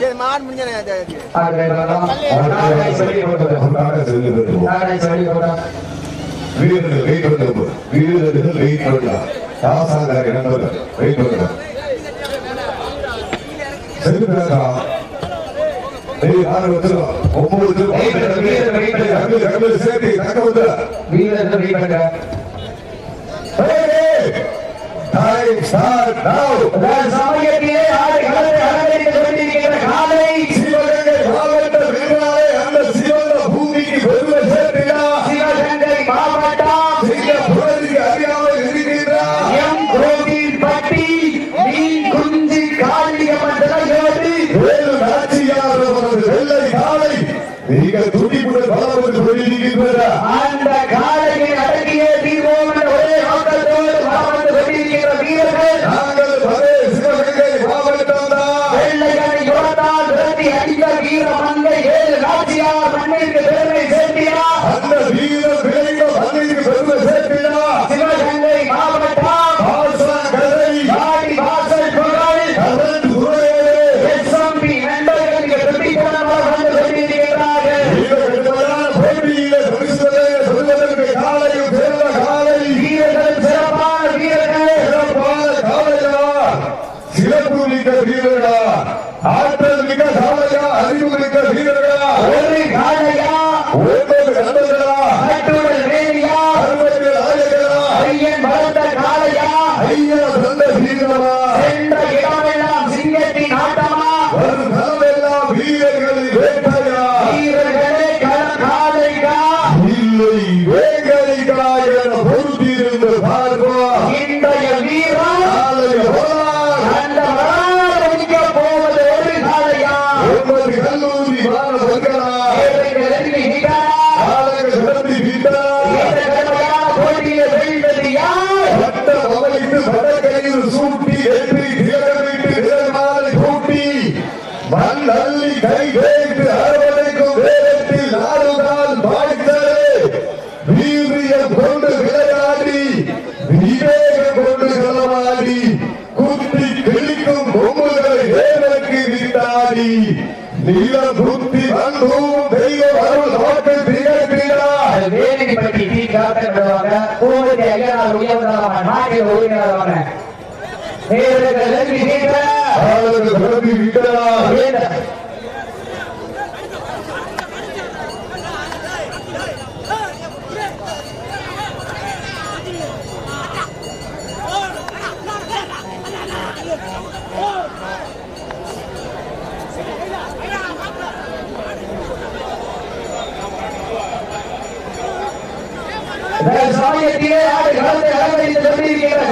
சரி மாடு முடிஞ்சேன் ஆகவே வரலாம். காலை சொல்லி கொடுத்தது. காலை சொல்லி கொடுத்தது. வீரர்கள் வெயிட் பண்ணுங்க வீரர்கள் வெயிட் பண்ணலாம் வெயிட் ஒன்பது சேர்த்து தக்க வீரர்கள் வெயிட். டைம் ஸ்டார்ட் நவ நாங்கள் பலே சிவகங்கை மாவட்டம் தான். வெள்ளையனை யுவத்தால் விரட்டி அடித்த வீர மங்கை ஏழு நாச்சியார் மண்ணிற்கு பெருமை சேர்த்தினார் அந்த வீரர் விளைந்த மண்ணிற்கு பெருமை சேர்த்தினா சிவகங்கை மாவட்டம் பால்சா கதை வாடி வாசல் புகழ் கரண் துறையே எஸ்எம்பி நண்பர்களுக்கு துடித்தனமாக வந்து கொண்டிருக்கிறார்கள் வீரர்களான போட்டியிலே பரிசுகளை சொல்வதற்கு காலையும் சிறந்த காலை வீரர்கள் சிறப்பான வீரர்கள் சிறப்பான காலையா சிறப்பு மிக்க வீரர்களா ஆற்றல் மிக்க காலையா அறிவு மிக்க வீரர்களா ஒரு காளையா. ஒன்பது நண்பர்களா கட்டுடல் வேலியா அறுபத்தி நாயகரா ஐயன் வளர்ந்த காளையா. ஐயா தந்த வீரமா சென்ற இடமெல்லாம் சிங்கத்தின் ஆட்டமா. வரும் காலமெல்லாம் வீரர்களின் வேட்டையா. வீரர்களே களம் காளையா. இல்லை வேங்கலிகா என பொறுத்திருந்து வேலைப்பட்டி டீ காத்த விடுவாங்க கோவிலுக்கு ஐயனார் உயர்ந்தவங்க நாட்டில் உயர்ந்தவங்க வீரர்கள் சமயத்திலே ஆடு களத்தை அலங்கரித்துக் கொண்டிருக்கின்ற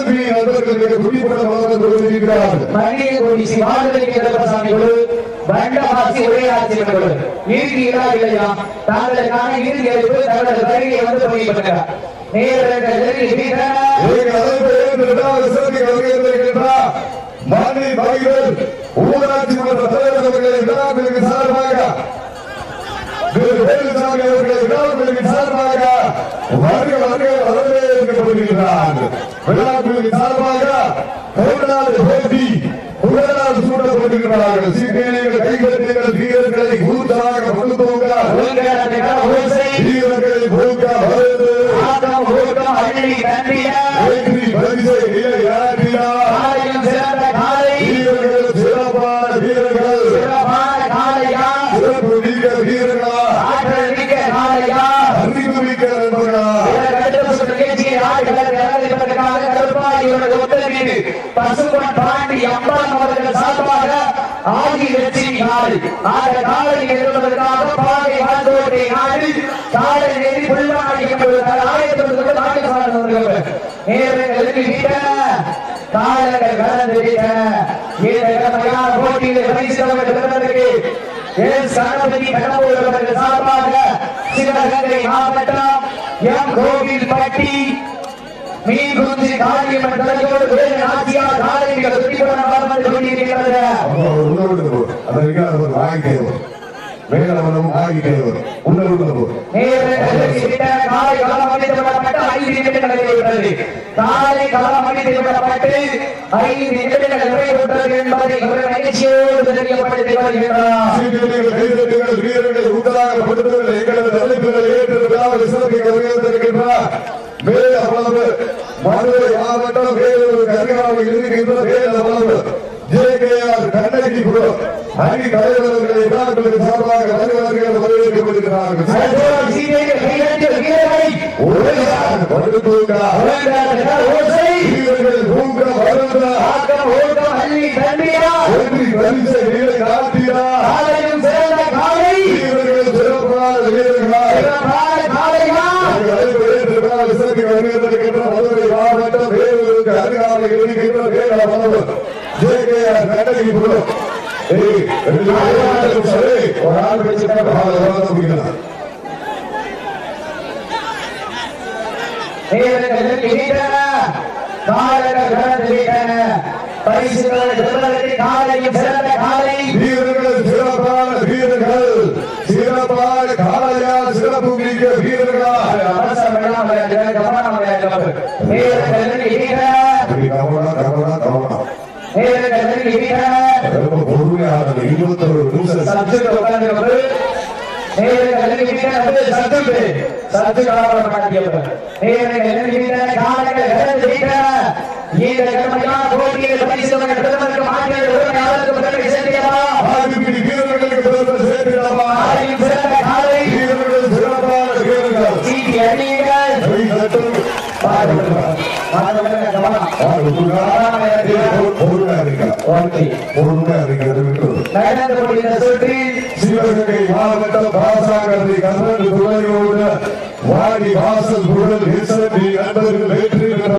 எஸ்எல்பி நண்பர்களுக்கு குடிப்பட வளர்ந்து கொண்டிருக்கிறார்கள் மணியை கோடி சிவாஜி கருப்பசாமி குழு பண்டவாசி குழு. இருக்கீங்களா இல்லையா தாங்களுக்கான இறுதி அளிப்பு தங்களது வருகையை வந்து வருகின்றார் மாநில ஊராட்சி மன்ற தலைவர் அவர்களை சார்பாக திரு வேலுசாமி அவர்களை விழாக்களுக்கு சார்பாக வருக வருக வரவேற்கப்படுகிறார் விழாக்களுக்கு சார்பாக தமிழ்நாடு போட்டி புகழால் சூட்டப்படுகிறார்கள் சீக்கிரங்கள் கைகட்டிகள் வீரர்களை கூட்டாக வீரர்களை வருது வெற்றி பரிசை ஆலயம் சிறந்த காலை வீரர்கள் சிறப்பான வீரர்கள் சிறப்பான காலையா சிறப்பு மிக்க வீரர்களா ஆற்றல் மிக்க காலையா அறிவு மிக்க நண்பர்களா பசுமன் பாண்டி அம்பான் அவர்கள் சார்பாக ஆதி வெற்றி நாடு ஆக காலை நிறுவனத்திற்காக பாதை வாழ்ந்தோட்டை நாடு காலை நெறி புல்வாடி என்பதற்காக ஆயிரத்தி தொள்ளாயிரத்தி நாடு சார்ந்தவர்கள் நேரங்களுக்கு வீட்ட. காலங்கள் கடந்து விட்டன இந்த கடமையான போட்டியிலே பரிசுத்தவர்கள் பெறுவதற்கு எஸ் கணபதி கடம்பூர் அவர்கள் சார்பாக சிவகங்கை மாவட்டம் எம். கோவில் பட்டி மீன்குஞ்சி காளியம்மன் தலையோடு வேறு ஆட்சியார் காலையில் சுற்றிப்புறம் வளர்ந்து கொண்டிருக்கிறது அப்போ அவர் உள்ள விட்டு போ அதை அவர் வாங்கிட்டே வரும் மேல வரும் வாங்கிட்டே வரும் உள்ள விட்டு போ அணி தலைவர்களை விழாக்களுக்கு சார்பாக வருவர்கள் வரவேற்கப்படுகிறார்கள் வீரர்கள் தூங்க வருந்த ஆக்கம் ஓட்டம் அள்ளி வீர ஏய், ரெண்டு பேரும் சரி, ஒரு ஆள் வச்சுட்டா பால் வராத முடியலாம். நேரங்கள் விட்டன காலங்கள் கடந்து விட்டன பரிசுகளை பெறுவதற்கு காலையும் சிறந்த காலை வீரர்கள் பொறுமையாக இருபத்தொரு நிமிஷம். சத்துக்கு உட்கார்ந்து நேரங்கள் ஓகே பொருளாக இருக்கிறது கொண்டிருந்த சுற்றில் சிவகங்கை மாவட்டம் பாசாங்கத்தை கர்நாடக துறையோடு வாடி வாசல் புகழ் நண்பர்கள் வெற்றி